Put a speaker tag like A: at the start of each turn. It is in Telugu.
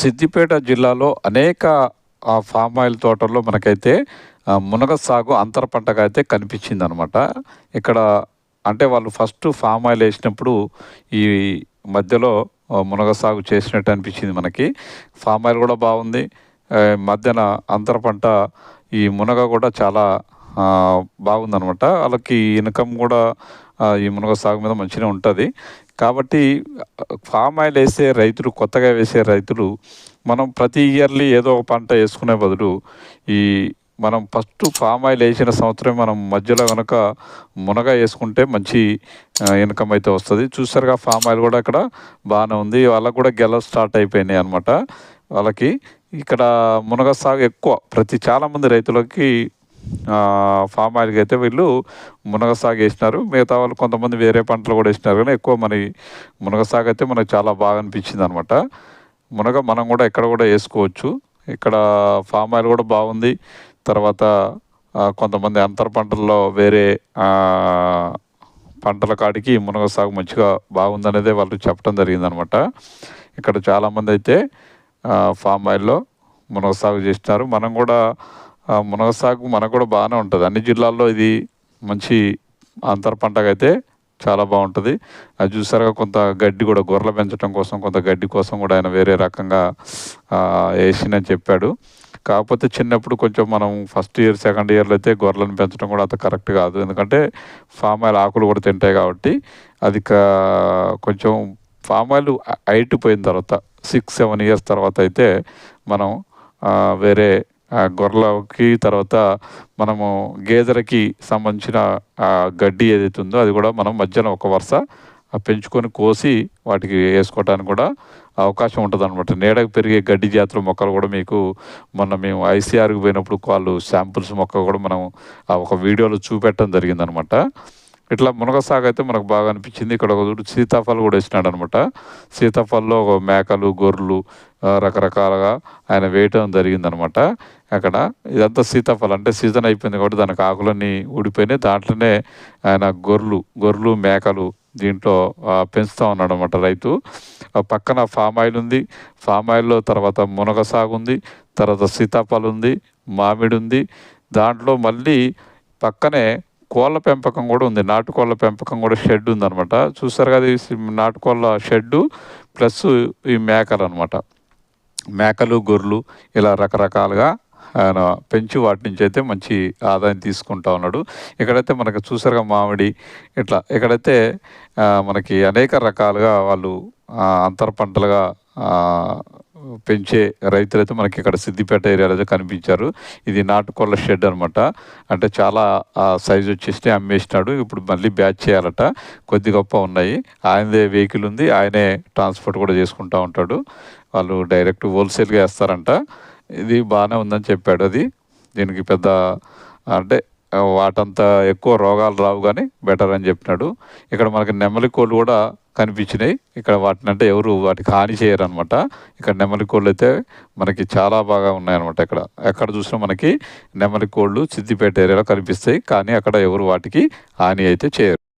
A: సిద్దిపేట జిల్లాలో అనేక ఆ, ఫామ్ ఆయిల్ తోటల్లో మనకైతే మునగ సాగు అంతర పంటగా అయితే కనిపించింది అనమాట ఇక్కడ అంటే వాళ్ళు ఫస్ట్ ఫామ్ ఆయిల్ వేసినప్పుడు ఈ మధ్యలో మునగ సాగు చేసినట్టు అనిపించింది మనకి. ఫామ్ ఆయిల్ కూడా బాగుంది. మధ్యన అంతర పంట ఈ మునగ కూడా చాలా బాగుందనమాట వాళ్ళకి ఇన్కమ్ కూడా ఈ మునగ సాగు మీద మంచిగా ఉంటుంది. కాబట్టి ఫామ్ ఆయిల్ వేసే రైతులు కొత్తగా వేసే రైతులు మనం ప్రతి ఇయర్లీ ఏదో ఒక పంట వేసుకునే బదులు ఈ మనం ఫస్ట్ ఫామ్ ఆయిల్ వేసిన సంవత్సరం మనం మధ్యలో కనుక మునగ వేసుకుంటే మంచి ఇన్కమ్ అయితే వస్తుంది. చూసారుగా ఫామ్ ఆయిల్ కూడా ఇక్కడ బాగానే ఉంది. వాళ్ళకు కూడా గెల స్టార్ట్ అయిపోయినాయి అనమాట వాళ్ళకి ఇక్కడ మునగ సాగు ఎక్కువ. ప్రతి చాలామంది రైతులకి ఫామ్ ఆయిల్కి అయితే వీళ్ళు మునగ సాగు వేసినారు. మిగతా వాళ్ళు కొంతమంది వేరే పంటలు కూడా వేసినారు. కానీ ఎక్కువ మరి మునగ సాగు అయితే మనకు చాలా బాగా అనిపించింది అనమాట మునగ మనం కూడా ఇక్కడ కూడా వేసుకోవచ్చు. ఇక్కడ ఫామ్ ఆయిల్ కూడా బాగుంది. తర్వాత కొంతమంది అంతర పంటల్లో వేరే పంటల కాడికి మునగ సాగు మంచిగా బాగుందనేదే వాళ్ళు చెప్పడం జరిగిందనమాట ఇక్కడ చాలామంది అయితే ఫామ్ ఆయిల్లో మునగ సాగు చేస్తున్నారు. మనం కూడా మునగ సాగు మనకు కూడా బాగానే ఉంటుంది. అన్ని జిల్లాల్లో ఇది మంచి అంతర పంటగా అయితే చాలా బాగుంటుంది. అది చూసారుగా కొంత గడ్డి కూడా గొర్రెలు పెంచడం కోసం కొంత గడ్డి కోసం కూడా ఆయన వేరే రకంగా వేసిందని చెప్పాడు. కాకపోతే చిన్నప్పుడు కొంచెం మనం ఫస్ట్ ఇయర్ సెకండ్ ఇయర్లో అయితే గొర్రెలను పెంచడం కూడా అంత కరెక్ట్ కాదు. ఎందుకంటే ఫామ్ ఆయిల్ ఆకులు కూడా తింటాయి కాబట్టి అది కా- కొంచెం ఫామ్ ఆయిల్ హైట్ పోయిన తర్వాత సిక్స్ సెవెన్ ఇయర్స్ తర్వాత అయితే మనం వేరే గొర్రెలకి తర్వాత మనము గేదెలకి సంబంధించిన గడ్డి ఏదైతే ఉందో అది కూడా మనం మధ్యలో ఒక వరుస పెంచుకొని కోసి వాటికి వేసుకోవడానికి కూడా అవకాశం ఉంటుంది అనమాట నీడకు పెరిగే గడ్డి జాతుల మొక్కలు కూడా మీకు మొన్న మేము ఐసీఆర్కి పోయినప్పుడు వాళ్ళు శాంపుల్స్ మొక్క కూడా మనం ఆ ఒక వీడియోలో చూపెట్టడం జరిగిందనమాట ఇట్లా మునగ సాగు అయితే మనకు బాగా అనిపించింది. ఇక్కడ ఒక చూడు సీతాఫలం కూడా వేసినాడు అనమాట సీతాఫలంలో ఒక మేకలు గొర్రెలు రకరకాలుగా ఆయన వేయటం జరిగిందనమాట. అక్కడ ఇదంతా సీతాఫలం అంటే సీజన్ అయిపోయింది కాబట్టి దానికి ఆకులన్నీ ఊడిపోయినాయి. దాంట్లోనే ఆయన గొర్రెలు గొర్రెలు మేకలు దీంట్లో పెంచుతూ ఉన్నాడు అనమాట రైతు. ఆ పక్కన ఫామ్ ఆయిల్ ఉంది. ఫామ్ ఆయిల్లో తర్వాత మునగ సాగు ఉంది. తర్వాత సీతాఫలం ఉంది మామిడి ఉంది. దాంట్లో మళ్ళీ పక్కనే కోళ్ళ పెంపకం కూడా ఉంది. నాటుకోళ్ళ పెంపకం కూడా షెడ్ ఉందన్నమాట. చూస్తారు కదా ఈ నాటుకోళ్ళ షెడ్డు ప్లస్ ఈ మేకలు అనమాట మేకలు గొర్రెలు ఇలా రకరకాలుగా ఆయన పెంచి వాటి నుంచి అయితే మంచి ఆదాయం తీసుకుంటా ఉన్నాడు. ఇక్కడైతే మనకు చూసారుగా మామిడి ఇట్లా ఇక్కడైతే మనకి అనేక రకాలుగా వాళ్ళు అంతర పంటలుగా పెంచే రైతులైతే మనకి ఇక్కడ సిద్దిపేట ఏరియాలో అయితే కనిపించారు. ఇది నాటుకోళ్ళ షెడ్ అనమాట అంటే చాలా సైజు వచ్చేసి అమ్మేసినాడు. ఇప్పుడు మళ్ళీ బ్యాచ్ చేయాలట. కొద్ది గొప్ప ఉన్నాయి. ఆయనదే వెహికల్ ఉంది. ఆయనే ట్రాన్స్పోర్ట్ కూడా చేసుకుంటూ ఉంటాడు. వాళ్ళు డైరెక్ట్ హోల్సేల్గా వేస్తారంట. ఇది బాగానే ఉందని చెప్పాడు అది. దీనికి పెద్ద అంటే వాటంత ఎక్కువ రోగాలు రావు కానీ బెటర్ అని చెప్పినాడు. ఇక్కడ మనకి నెమలి కోళ్ళు కూడా కనిపించినాయి. ఇక్కడ వాటిని అంటే ఎవరు వాటికి హాని చేయరు అనమాట ఇక్కడ నెమలి కోళ్ళు అయితే మనకి చాలా బాగా ఉన్నాయన్నమాట ఇక్కడ. ఎక్కడ చూసినా మనకి నెమలి కోళ్ళు సిద్దిపేట ఏరియాలో కనిపిస్తాయి. కానీ అక్కడ ఎవరు వాటికి హాని అయితే చేయరు.